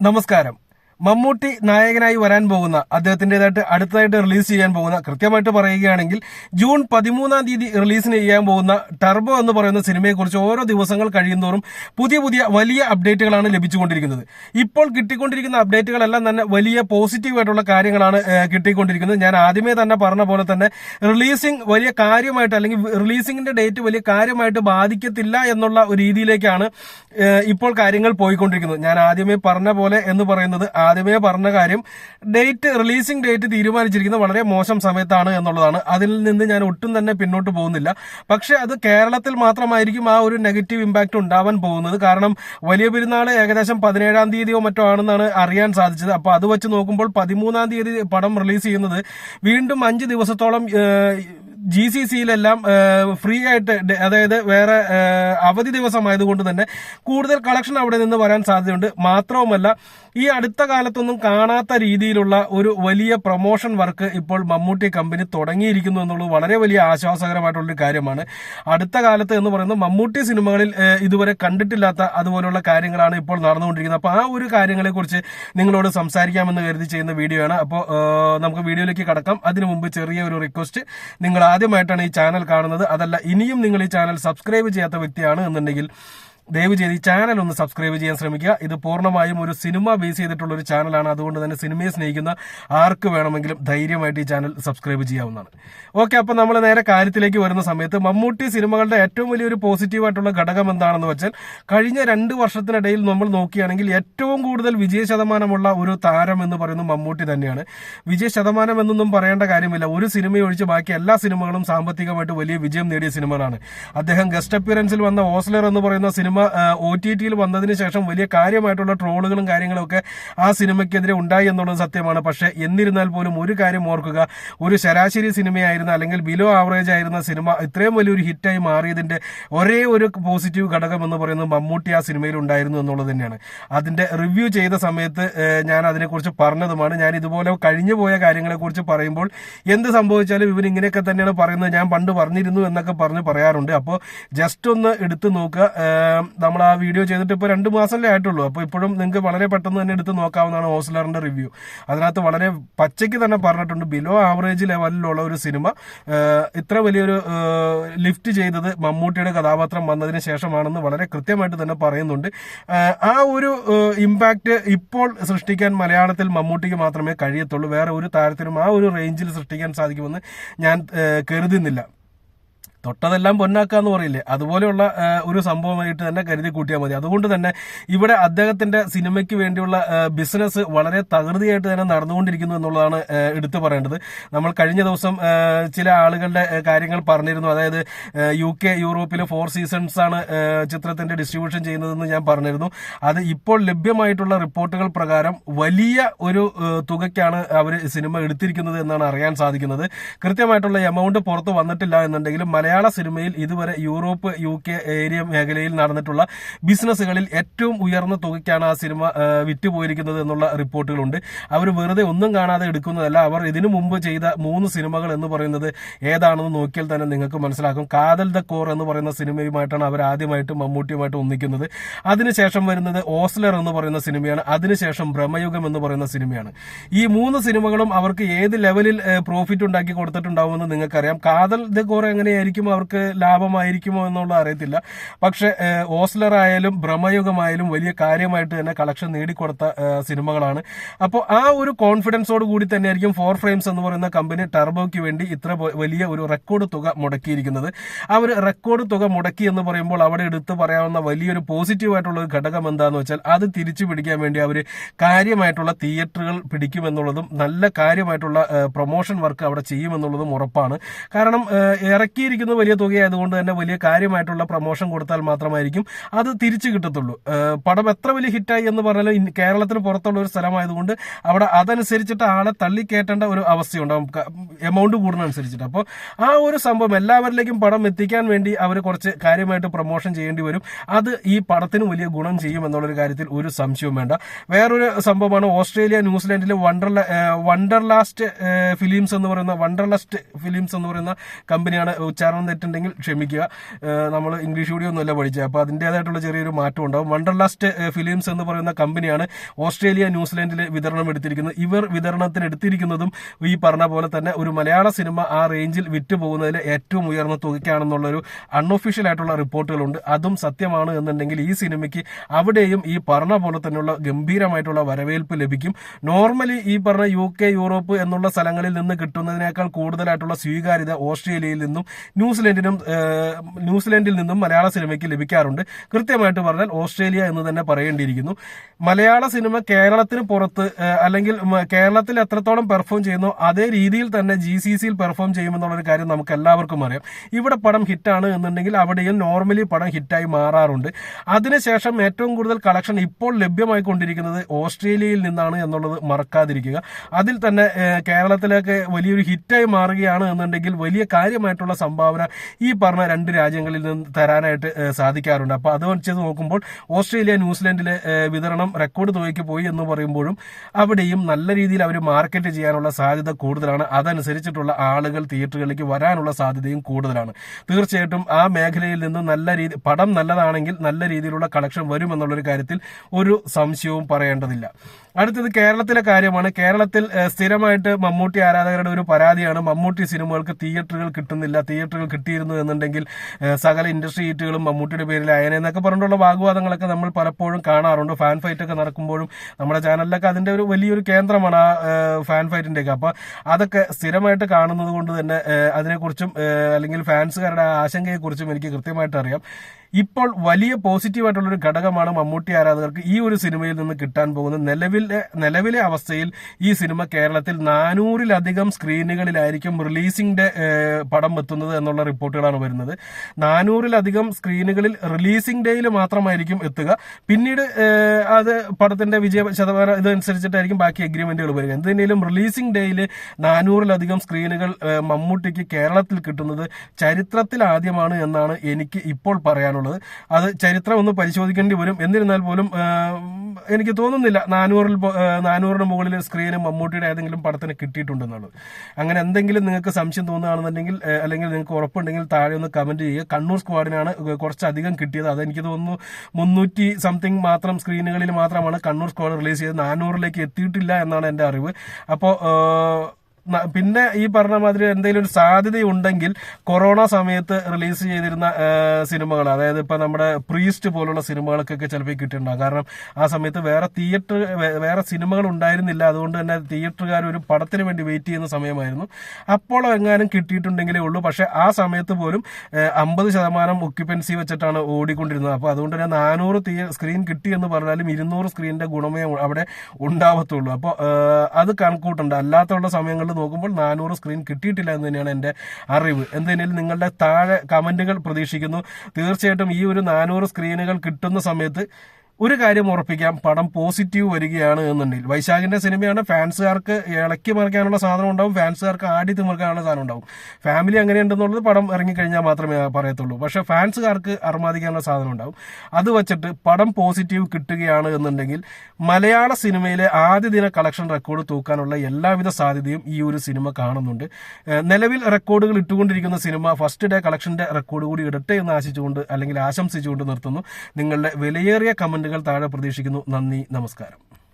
നമസ്കാരം. മമ്മൂട്ടി നായകനായി വരാൻ പോകുന്ന അദ്ദേഹത്തിന്റെതായിട്ട് അടുത്തതായിട്ട് റിലീസ് ചെയ്യാൻ പോകുന്ന കൃത്യമായിട്ട് പറയുകയാണെങ്കിൽ ജൂൺ പതിമൂന്നാം തീയതി റിലീസിന് ചെയ്യാൻ പോകുന്ന ടർബോ എന്ന് പറയുന്ന സിനിമയെക്കുറിച്ച് ഓരോ ദിവസങ്ങൾ കഴിയുന്നതോറും പുതിയ പുതിയ വലിയ അപ്ഡേറ്റുകളാണ് ലഭിച്ചുകൊണ്ടിരിക്കുന്നത്. ഇപ്പോൾ കിട്ടിക്കൊണ്ടിരിക്കുന്ന അപ്ഡേറ്റുകളെല്ലാം തന്നെ വലിയ പോസിറ്റീവായിട്ടുള്ള കാര്യങ്ങളാണ് കിട്ടിക്കൊണ്ടിരിക്കുന്നത്. ഞാൻ ആദ്യമേ തന്നെ പറഞ്ഞ പോലെ തന്നെ റിലീസിംഗ് വലിയ കാര്യമായിട്ട് അല്ലെങ്കിൽ റിലീസിംഗിന്റെ ഡേറ്റ് വലിയ കാര്യമായിട്ട് ബാധിക്കത്തില്ല എന്നുള്ള രീതിയിലേക്കാണ് ഇപ്പോൾ കാര്യങ്ങൾ പോയിക്കൊണ്ടിരിക്കുന്നത്. ഞാൻ ആദ്യമേ പറഞ്ഞ പോലെ എന്ന് പറയുന്നത് ആദ്യമേ പറഞ്ഞ കാര്യം ഡേറ്റ് റിലീസിംഗ് ഡേറ്റ് തീരുമാനിച്ചിരിക്കുന്നത് വളരെ മോശം സമയത്താണ് എന്നുള്ളതാണ്. അതിൽ നിന്ന് ഞാൻ ഒട്ടും തന്നെ പിന്നോട്ട് പോകുന്നില്ല. പക്ഷേ അത് കേരളത്തിൽ മാത്രമായിരിക്കും ആ ഒരു നെഗറ്റീവ് ഇമ്പാക്ട് ഉണ്ടാവാൻ പോകുന്നത്. കാരണം വലിയ പെരുന്നാൾ ഏകദേശം പതിനേഴാം തീയതിയോ മറ്റോ ആണെന്നാണ് അറിയാൻ സാധിച്ചത്. അപ്പോൾ അത് വെച്ച് നോക്കുമ്പോൾ പതിമൂന്നാം തീയതി പടം റിലീസ് ചെയ്യുന്നത് വീണ്ടും അഞ്ച് ദിവസത്തോളം ജി സി സിയിലെല്ലാം ഫ്രീ ആയിട്ട് അതായത് വേറെ അവധി ദിവസമായതുകൊണ്ട് തന്നെ കൂടുതൽ കളക്ഷൻ അവിടെ നിന്ന് വരാൻ സാധ്യതയുണ്ട്. മാത്രവുമല്ല ഈ അടുത്ത കാലത്തൊന്നും കാണാത്ത രീതിയിലുള്ള ഒരു വലിയ പ്രൊമോഷൻ വർക്ക് ഇപ്പോൾ മമ്മൂട്ടി കമ്പനി തുടങ്ങിയിരിക്കുന്നു എന്നുള്ളത് വളരെ വലിയ ആശ്വാസകരമായിട്ടുള്ളൊരു കാര്യമാണ്. അടുത്ത കാലത്ത് എന്ന് പറയുന്നത് മമ്മൂട്ടി സിനിമകളിൽ ഇതുവരെ കണ്ടിട്ടില്ലാത്ത അതുപോലുള്ള കാര്യങ്ങളാണ് ഇപ്പോൾ നടന്നുകൊണ്ടിരിക്കുന്നത്. അപ്പോൾ ആ ഒരു കാര്യങ്ങളെക്കുറിച്ച് നിങ്ങളോട് സംസാരിക്കാമെന്ന് കരുതി ചെയ്യുന്ന വീഡിയോ ആണ് അപ്പോൾ നമുക്ക് വീഡിയോയിലേക്ക് കടക്കാം. അതിനു മുമ്പ് ചെറിയ ഒരു റിക്വസ്റ്റ് നിങ്ങൾ ആദ്യമായിട്ടാണ് ഈ ചാനൽ കാണുന്നത്. അതല്ല ഇനിയും നിങ്ങൾ ഈ ചാനൽ സബ്സ്ക്രൈബ് ചെയ്യാത്ത വ്യക്തിയാണ് എന്നുണ്ടെങ്കിൽ ദയവ് ചെയ്ത് ഈ ചാനൽ ഒന്ന് സബ്സ്ക്രൈബ് ചെയ്യാൻ ശ്രമിക്കുക. ഇത് പൂർണമായും ഒരു സിനിമ ബേസ് ചെയ്തിട്ടുള്ള ഒരു ചാനലാണ് അതുകൊണ്ട് തന്നെ സിനിമയെ സ്നേഹിക്കുന്ന ആർക്ക് വേണമെങ്കിലും ധൈര്യമായിട്ട് ഈ ചാനൽ സബ്സ്ക്രൈബ് ചെയ്യാവുന്നതാണ്. ഓക്കെ അപ്പോൾ നമ്മൾ നേരെ കാര്യത്തിലേക്ക് വരുന്ന സമയത്ത് മമ്മൂട്ടി സിനിമകളുടെ ഏറ്റവും വലിയൊരു പോസിറ്റീവായിട്ടുള്ള ഘടകം എന്താണെന്ന് വെച്ചാൽ കഴിഞ്ഞ രണ്ട് വർഷത്തിനിടയിൽ നമ്മൾ നോക്കുകയാണെങ്കിൽ ഏറ്റവും കൂടുതൽ വിജയ ശതമാനമുള്ള ഒരു താരം എന്ന് പറയുന്നത് മമ്മൂട്ടി തന്നെയാണ്. വിജയ ശതമാനം എന്നൊന്നും പറയേണ്ട കാര്യമില്ല. ഒരു സിനിമ ഒഴിച്ച് ബാക്കി എല്ലാ സിനിമകളും സാമ്പത്തികമായിട്ട് വലിയ വിജയം നേടിയ സിനിമകളാണ്. അദ്ദേഹം ഗസ്റ്റ് അപ്പിയറൻസിൽ വന്ന ഓസ്ലർ എന്ന് പറയുന്ന സിനിമ ഒ ടി ടിയിൽ വന്നതിന് ശേഷം വലിയ കാര്യമായിട്ടുള്ള ട്രോളുകളും കാര്യങ്ങളും ഒക്കെ ആ സിനിമയ്ക്കെതിരെ ഉണ്ടായി എന്നുള്ളത് സത്യമാണ്. പക്ഷേ എന്നിരുന്നാൽ പോലും ഒരു കാര്യം ഓർക്കുക. ഒരു ശരാശരി സിനിമയായിരുന്ന അല്ലെങ്കിൽ ബിലോ ആവറേജ് ആയിരുന്ന സിനിമ ഇത്രയും വലിയൊരു ഹിറ്റായി മാറിയതിന്റെ ഒരേ ഒരു പോസിറ്റീവ് ഘടകം എന്ന് പറയുന്നത് മമ്മൂട്ടി ആ സിനിമയിൽ ഉണ്ടായിരുന്നു എന്നുള്ളത് തന്നെയാണ്. അതിന്റെ റിവ്യൂ ചെയ്ത സമയത്ത് ഞാൻ അതിനെക്കുറിച്ച് പറഞ്ഞതുമാണ്. ഞാൻ ഇതുപോലെ കഴിഞ്ഞു പോയ കാര്യങ്ങളെക്കുറിച്ച് പറയുമ്പോൾ എന്ത് സംഭവിച്ചാലും ഇവർ ഇങ്ങനെയൊക്കെ തന്നെയാണ് പറയുന്നത്. ഞാൻ പണ്ട് പറഞ്ഞിരുന്നു എന്നൊക്കെ പറഞ്ഞ് പറയാറുണ്ട്. അപ്പോൾ ജസ്റ്റ് ഒന്ന് എടുത്തു നോക്കുക. ഏഹ്, നമ്മൾ ആ വീഡിയോ ചെയ്തിട്ട് ഇപ്പോൾ രണ്ട് മാസമല്ലേ ആയിട്ടുള്ളൂ. അപ്പോൾ ഇപ്പോഴും നിങ്ങൾക്ക് വളരെ പെട്ടെന്ന് തന്നെ എടുത്ത് നോക്കാവുന്നതാണ് ഹോസ്ലറിന്റെ റിവ്യൂ അതിനകത്ത് വളരെ പച്ചയ്ക്ക് തന്നെ പറഞ്ഞിട്ടുണ്ട്. ബിലോ ആവറേജ് ലെവലിലുള്ള ഒരു സിനിമ ഇത്ര വലിയൊരു ലിഫ്റ്റ് ചെയ്തത് മമ്മൂട്ടിയുടെ കഥാപാത്രം വന്നതിന് ശേഷമാണെന്ന് വളരെ കൃത്യമായിട്ട് തന്നെ പറയുന്നുണ്ട്. ആ ഒരു ഇമ്പാക്റ്റ് ഇപ്പോൾ സൃഷ്ടിക്കാൻ മലയാളത്തിൽ മമ്മൂട്ടിക്ക് മാത്രമേ കഴിയത്തുള്ളൂ. വേറെ ഒരു താരത്തിനും ആ ഒരു റേഞ്ചിൽ സൃഷ്ടിക്കാൻ സാധിക്കുമെന്ന് ഞാൻ കരുതുന്നില്ല. തൊട്ടതെല്ലാം പൊന്നാക്കാന്ന് പറയില്ലേ? അതുപോലെയുള്ള ഒരു സംഭവമായിട്ട് തന്നെ കരുതി കൂട്ടിയാൽ മതി. അതുകൊണ്ട് തന്നെ ഇവിടെ അദ്ദേഹത്തിന്റെ സിനിമയ്ക്ക് വേണ്ടിയുള്ള ബിസിനസ് വളരെ തകൃതിയായിട്ട് തന്നെ നടന്നുകൊണ്ടിരിക്കുന്നു എന്നുള്ളതാണ് എടുത്തു പറയേണ്ടത്. നമ്മൾ കഴിഞ്ഞ ദിവസം ചില ആളുകളുടെ കാര്യങ്ങൾ പറഞ്ഞിരുന്നു. അതായത് യു കെ യൂറോപ്പിൽ ഫോർ സീസൺസ് ആണ് ചിത്രത്തിന്റെ ഡിസ്ട്രിബ്യൂഷൻ ചെയ്യുന്നതെന്ന് ഞാൻ പറഞ്ഞിരുന്നു. അത് ഇപ്പോൾ ലഭ്യമായിട്ടുള്ള റിപ്പോർട്ടുകൾ പ്രകാരം വലിയ ഒരു തുകയ്ക്കാണ് അവർ സിനിമ എടുത്തിരിക്കുന്നത് എന്നാണ് അറിയാൻ സാധിക്കുന്നത്. കൃത്യമായിട്ടുള്ള എമൗണ്ട് പുറത്ത് വന്നിട്ടില്ല എന്നുണ്ടെങ്കിലും സിനിമയിൽ ഇതുവരെ യൂറോപ്പ് യു കെ ഏരിയ മേഖലയിൽ നടന്നിട്ടുള്ള ബിസിനസ്സുകളിൽ ഏറ്റവും ഉയർന്ന തുകയ്ക്കാണ് ആ സിനിമ വിറ്റുപോയിരിക്കുന്നത് എന്നുള്ള റിപ്പോർട്ടുകളുണ്ട്. അവർ വെറുതെ ഒന്നും കാണാതെ എടുക്കുന്നതല്ല. അവർ ഇതിനു മുമ്പ് ചെയ്ത മൂന്ന് സിനിമകൾ എന്ന് പറയുന്നത് ഏതാണെന്ന് നോക്കിയാൽ തന്നെ നിങ്ങൾക്ക് മനസ്സിലാക്കും കാതൽ ദ കോർ എന്ന് പറയുന്ന സിനിമയുമായിട്ടാണ് അവർ ആദ്യമായിട്ട് മമ്മൂട്ടിയുമായിട്ട് ഒന്നിക്കുന്നത്. അതിനുശേഷം വരുന്നത് ഓസ്ലർ എന്ന് പറയുന്ന സിനിമയാണ്. അതിനുശേഷം ഭ്രമയുഗം എന്ന് പറയുന്ന സിനിമയാണ്. ഈ മൂന്ന് സിനിമകളും അവർക്ക് ഏത് ലെവലിൽ പ്രോഫിറ്റ് ഉണ്ടാക്കി കൊടുത്തിട്ടുണ്ടാവുമെന്ന് നിങ്ങൾക്കറിയാം. കാതൽ ദ കോർ എങ്ങനെയായിരിക്കും അവർക്ക് ലാഭമായിരിക്കുമോ എന്നുള്ള അറിയത്തില്ല. പക്ഷെ ഓസ്ലർ ആയാലും ഭ്രമയുഗമായാലും വലിയ കാര്യമായിട്ട് തന്നെ കളക്ഷൻ നേടിക്കൊടുത്ത സിനിമകളാണ്. അപ്പോൾ ആ ഒരു കോൺഫിഡൻസോട് കൂടി തന്നെയായിരിക്കും ഫോർ ഫ്രെയിംസ് എന്ന് പറയുന്ന കമ്പനി ടർബോയ്ക്ക് വേണ്ടി ഇത്ര വലിയ ഒരു റെക്കോർഡ് തുക മുടക്കിയിരിക്കുന്നത്. ആ ഒരു റെക്കോർഡ് തുക മുടക്കി എന്ന് പറയുമ്പോൾ അവിടെ എടുത്ത് പറയാവുന്ന വലിയൊരു പോസിറ്റീവ് ആയിട്ടുള്ള ഒരു ഘടകം എന്താണെന്ന് വെച്ചാൽ അത് തിരിച്ചു പിടിക്കാൻ വേണ്ടി അവർ കാര്യമായിട്ടുള്ള തിയേറ്ററുകൾ പിടിക്കുമെന്നുള്ളതും നല്ല കാര്യമായിട്ടുള്ള പ്രൊമോഷൻ വർക്ക് അവിടെ ചെയ്യുമെന്നുള്ളതും ഉറപ്പാണ്. കാരണം ഏഹ്, ഇറക്കിയിരിക്കുന്നത് വലിയ തുകയായതുകൊണ്ട് തന്നെ വലിയ കാര്യമായിട്ടുള്ള പ്രമോഷൻ കൊടുത്താൽ മാത്രമായിരിക്കും അത് തിരിച്ചു കിട്ടത്തുള്ളൂ. പടം എത്ര വലിയ ഹിറ്റായി എന്ന് പറഞ്ഞാലും കേരളത്തിന് പുറത്തുള്ള ഒരു സ്ഥലമായതുകൊണ്ട് അവിടെ അതനുസരിച്ചിട്ട് ആളെ തള്ളിക്കയറ്റേണ്ട ഒരു അവസ്ഥയുണ്ടാവും എമൗണ്ട് കൂടുന്നതനുസരിച്ചിട്ട്. അപ്പോൾ ആ ഒരു സംഭവം എല്ലാവരിലേക്കും പടം എത്തിക്കാൻ വേണ്ടി അവർ കുറച്ച് കാര്യമായിട്ട് പ്രൊമോഷൻ ചെയ്യേണ്ടി വരും. അത് ഈ പടത്തിന് വലിയ ഗുണം ചെയ്യും എന്നുള്ളൊരു കാര്യത്തിൽ ഒരു സംശയവും വേണ്ട. വേറൊരു സംഭവമാണ് ഓസ്ട്രേലിയ ന്യൂസിലാൻഡിലെ വണ്ടർല വണ്ടർലാസ്റ്റ് ഫിലിംസ് എന്ന് പറയുന്ന വണ്ടർലാസ്റ്റ് ഫിലിംസ് എന്ന് പറയുന്ന കമ്പനിയാണ് ഉച്ചാരണം പഠനം തെറ്റുണ്ടെങ്കിൽ ക്ഷമിക്കുക നമ്മൾ ഇംഗ്ലീഷ് കൂടി ഒന്നുമല്ല പഠിച്ചത്. അപ്പോൾ അതിന്റെതായിട്ടുള്ള ചെറിയൊരു മാറ്റം ഉണ്ടാവും. വണ്ടർലാസ്റ്റ് ഫിലിംസ് എന്ന് പറയുന്ന കമ്പനിയാണ് ഓസ്ട്രേലിയ ന്യൂസിലാൻഡിൽ വിതരണം എടുത്തിരിക്കുന്നത്. ഇവർ വിതരണത്തിന് എടുത്തിരിക്കുന്നതും ഈ പറഞ്ഞ പോലെ തന്നെ ഒരു മലയാള സിനിമ ആ റേഞ്ചിൽ വിറ്റ് പോകുന്നതിൽ ഏറ്റവും ഉയർന്ന തുകയ്ക്കാണെന്നുള്ളൊരു അൺഒഫീഷ്യൽ ആയിട്ടുള്ള റിപ്പോർട്ടുകളുണ്ട്. അതും സത്യമാണ് എന്നുണ്ടെങ്കിൽ ഈ സിനിമയ്ക്ക് അവിടെയും ഈ പറഞ്ഞ പോലെ തന്നെയുള്ള ഗംഭീരമായിട്ടുള്ള വരവേൽപ്പ് ലഭിക്കും. നോർമലി ഈ പറഞ്ഞ യു കെ യൂറോപ്പ് എന്നുള്ള സ്ഥലങ്ങളിൽ നിന്ന് കിട്ടുന്നതിനേക്കാൾ കൂടുതലായിട്ടുള്ള സ്വീകാര്യത ഓസ്ട്രേലിയയിൽ നിന്നും ന്യൂസിലൻഡിനും ന്യൂസിലൻഡിൽ നിന്നും മലയാള സിനിമയ്ക്ക് ലഭിക്കാറുണ്ട്. കൃത്യമായിട്ട് പറഞ്ഞാൽ ഓസ്ട്രേലിയ എന്ന് തന്നെ പറയേണ്ടിയിരിക്കുന്നു. മലയാള സിനിമ കേരളത്തിന് പുറത്ത് അല്ലെങ്കിൽ കേരളത്തിൽ എത്രത്തോളം പെർഫോം ചെയ്യുന്നു അതേ രീതിയിൽ തന്നെ ജി സി സിയിൽ പെർഫോം ചെയ്യുമെന്നുള്ളൊരു കാര്യം നമുക്ക് എല്ലാവർക്കും അറിയാം. ഇവിടെ പടം ഹിറ്റാണ് എന്നുണ്ടെങ്കിൽ അവിടെയും നോർമലി പടം ഹിറ്റായി മാറാറുണ്ട്. അതിനുശേഷം ഏറ്റവും കൂടുതൽ കളക്ഷൻ ഇപ്പോൾ ലഭ്യമായിക്കൊണ്ടിരിക്കുന്നത് ഓസ്ട്രേലിയയിൽ നിന്നാണ് എന്നുള്ളത് മറക്കാതിരിക്കുക. അതിൽ തന്നെ കേരളത്തിലേക്ക് വലിയൊരു ഹിറ്റായി മാറുകയാണ് എന്നുണ്ടെങ്കിൽ വലിയ കാര്യമായിട്ടുള്ള സംഭാവന ഈ പറഞ്ഞ രണ്ട് രാജ്യങ്ങളിൽ നിന്ന് തരാനായിട്ട് സാധിക്കാറുണ്ട്. അപ്പോൾ അത് വെച്ചത് നോക്കുമ്പോൾ ഓസ്ട്രേലിയ ന്യൂസിലൻഡിലെ വിതരണം റെക്കോർഡ് തുകയ്ക്ക് പോയി എന്ന് പറയുമ്പോഴും അവിടെയും നല്ല രീതിയിൽ അവർ മാർക്കറ്റ് ചെയ്യാനുള്ള സാധ്യത കൂടുതലാണ്. അതനുസരിച്ചിട്ടുള്ള ആളുകൾ തിയേറ്ററുകളിലേക്ക് വരാനുള്ള സാധ്യതയും കൂടുതലാണ്. തീർച്ചയായിട്ടും ആ മേഖലയിൽ നിന്ന് നല്ല രീതി പടം നല്ലതാണെങ്കിൽ നല്ല രീതിയിലുള്ള കളക്ഷൻ വരുമെന്നുള്ളൊരു കാര്യത്തിൽ ഒരു സംശയവും പറയേണ്ടതില്ല. അടുത്തത് കേരളത്തിലെ കാര്യമാണ്. കേരളത്തിൽ സ്ഥിരമായിട്ട് മമ്മൂട്ടി ആരാധകരുടെ ഒരു പരാതിയാണ്. മമ്മൂട്ടി സിനിമകൾക്ക് തിയേറ്ററുകൾ കിട്ടുന്നില്ല. തിയേറ്ററുകൾ കിട്ടിയിരുന്നു എന്നുണ്ടെങ്കിൽ സകല ഇൻഡസ്ട്രി ഹീറ്റുകളും മമ്മൂട്ടിയുടെ പേരിൽ അയനെ എന്നൊക്കെ പറഞ്ഞിട്ടുള്ള വാഗ്വാദങ്ങളൊക്കെ നമ്മൾ പലപ്പോഴും കാണാറുണ്ട്. ഫാൻ ഫൈറ്റ് ഒക്കെ നടക്കുമ്പോഴും നമ്മുടെ ചാനലിലൊക്കെ അതിന്റെ ഒരു വലിയൊരു കേന്ദ്രമാണ് ആ ഫാൻ ഫൈറ്റിന്റെ ഒക്കെ അപ്പൊ അതൊക്കെ സ്ഥിരമായിട്ട് കാണുന്നത് കൊണ്ട് തന്നെ അതിനെക്കുറിച്ചും അല്ലെങ്കിൽ ഫാൻസുകാരുടെ ആശങ്കയെക്കുറിച്ചും എനിക്ക് കൃത്യമായിട്ട് അറിയാം. ഇപ്പോൾ വലിയ പോസിറ്റീവായിട്ടുള്ള ഒരു ഘടകമാണ് മമ്മൂട്ടി ആരാധകർക്ക് ഈ ഒരു സിനിമയിൽ നിന്ന് കിട്ടാൻ പോകുന്നത്. നിലവിലെ നിലവിലെ അവസ്ഥയിൽ ഈ സിനിമ കേരളത്തിൽ നാനൂറിലധികം സ്ക്രീനുകളിലായിരിക്കും റിലീസിംഗ് ഡേ പടം എത്തുന്നത് എന്നുള്ള റിപ്പോർട്ടുകളാണ് വരുന്നത്. നാനൂറിലധികം സ്ക്രീനുകളിൽ റിലീസിംഗ് ഡേയിൽ മാത്രമായിരിക്കും എത്തുക. പിന്നീട് അത് പടത്തിന്റെ വിജയ ശതമാനം ഇതനുസരിച്ചിട്ടായിരിക്കും ബാക്കി എഗ്രിമെന്റുകൾ വരിക. എന്തിനേലും റിലീസിംഗ് ഡേയിൽ നാനൂറിലധികം സ്ക്രീനുകൾ മമ്മൂട്ടിക്ക് കേരളത്തിൽ കിട്ടുന്നത് ചരിത്രത്തിൽ ആദ്യമാണ് എന്നാണ് എനിക്ക് ഇപ്പോൾ പറയാനുള്ളത്. അത് ചരിത്രം ഒന്ന് പരിശോധിക്കേണ്ടി വരും. എന്നിരുന്നാൽ പോലും എനിക്ക് തോന്നുന്നില്ല നാനൂറിൽ നാനൂറിന് മുകളിൽ സ്ക്രീന് മമ്മൂട്ടിയുടെ ഏതെങ്കിലും പടത്തിന് കിട്ടിയിട്ടുണ്ടെന്നുള്ളത് അങ്ങനെ എന്തെങ്കിലും നിങ്ങൾക്ക് സംശയം തോന്നുകയാണെന്നുണ്ടെങ്കിൽ അല്ലെങ്കിൽ നിങ്ങൾക്ക് ഉറപ്പുണ്ടെങ്കിൽ താഴെ ഒന്ന് കമന്റ് ചെയ്യുക. കണ്ണൂർ സ്ക്വാഡിനാണ് കുറച്ചധികം കിട്ടിയത്. അതെനിക്ക് തോന്നുന്നു മുന്നൂറ്റി സംതിങ് മാത്രം സ്ക്രീനുകളിൽ മാത്രമാണ് കണ്ണൂർ സ്ക്വാഡ് റിലീസ് ചെയ്തത്. നാനൂറിലേക്ക് എത്തിയിട്ടില്ല എന്നാണ് എന്റെ അറിവ്. അപ്പോൾ പിന്നെ ഈ പറഞ്ഞ മാതിരി എന്തെങ്കിലും ഒരു സാധ്യതയുണ്ടെങ്കിൽ കൊറോണ സമയത്ത് റിലീസ് ചെയ്തിരുന്ന സിനിമകൾ അതായത് ഇപ്പൊ നമ്മുടെ പ്രീസ്റ്റ് പോലുള്ള സിനിമകൾക്കൊക്കെ ചിലപ്പോൾ കിട്ടിയിട്ടുണ്ടാകും കാരണം ആ സമയത്ത് വേറെ തിയേറ്റർ വേറെ സിനിമകൾ ഉണ്ടായിരുന്നില്ല. അതുകൊണ്ട് തന്നെ തിയേറ്ററുകാർ ഒരു പടത്തിന് വേണ്ടി വെയിറ്റ് ചെയ്യുന്ന സമയമായിരുന്നു. അപ്പോൾ എങ്ങാനും കിട്ടിയിട്ടുണ്ടെങ്കിലേ ഉള്ളൂ. പക്ഷെ ആ സമയത്ത് പോലും അമ്പത് ശതമാനം ഒക്യുപ്പൻസി വെച്ചിട്ടാണ് ഓടിക്കൊണ്ടിരുന്നത്. അപ്പോൾ അതുകൊണ്ട് തന്നെ നാനൂറ് സ്ക്രീൻ കിട്ടി എന്ന് പറഞ്ഞാലും ഇരുന്നൂറ് സ്ക്രീനിന്റെ ഗുണമേ അവിടെ ഉണ്ടാവത്തുള്ളൂ. അപ്പോൾ അത് കണക്കൂട്ടുണ്ട്. അല്ലാത്തുള്ള സമയങ്ങളിൽ നോക്കുമ്പോൾ നാനൂറ് സ്ക്രീൻ കിട്ടിയിട്ടില്ല എന്ന് തന്നെയാണ് എന്റെ അറിവ്. എന്തെങ്കിലും നിങ്ങളുടെ താഴെ കമന്റുകൾ പ്രതീക്ഷിക്കുന്നു. തീർച്ചയായിട്ടും ഈ ഒരു നാനൂറ് സ്ക്രീനുകൾ കിട്ടുന്ന സമയത്ത് ഒരു കാര്യം ഉറപ്പിക്കാം പടം പോസിറ്റീവ് വരികയാണ് എന്നുണ്ടെങ്കിൽ. വൈശാഖിന്റെ സിനിമയാണ് ഫാൻസുകാർക്ക് ഇളക്കി മറിക്കാനുള്ള സാധനം ഉണ്ടാവും ഫാൻസുകാർക്ക് ആടി തിമിർക്കാനുള്ള സാധനം ഉണ്ടാവും. ഫാമിലി അങ്ങനെയുണ്ടെന്നുള്ളത് പടം ഇറങ്ങിക്കഴിഞ്ഞാൽ മാത്രമേ പറയത്തുള്ളൂ. പക്ഷെ ഫാൻസുകാർക്ക് അർമാദിക്കാനുള്ള സാധനം ഉണ്ടാവും. അത് വെച്ചിട്ട് പടം പോസിറ്റീവ് കിട്ടുകയാണ് എന്നുണ്ടെങ്കിൽ മലയാള സിനിമയിലെ ആദ്യ ദിന കളക്ഷൻ റെക്കോർഡ് തൂക്കാനുള്ള എല്ലാവിധ സാധ്യതയും ഈ ഒരു സിനിമ കാണുന്നുണ്ട്. നിലവിൽ റെക്കോർഡുകൾ ഇട്ടുകൊണ്ടിരിക്കുന്ന സിനിമ ഫസ്റ്റ് ഡേ കളക്ഷന്റെ റെക്കോർഡ് കൂടി ഇടട്ടെ എന്ന് ആശിച്ചുകൊണ്ട് അല്ലെങ്കിൽ ആശംസിച്ചുകൊണ്ട് നിർത്തുന്നു. നിങ്ങളുടെ വിലയേറിയ കമന്റുകൾ താഴെ പ്രതീക്ഷിക്കുന്നു. നന്ദി നമസ്കാരം.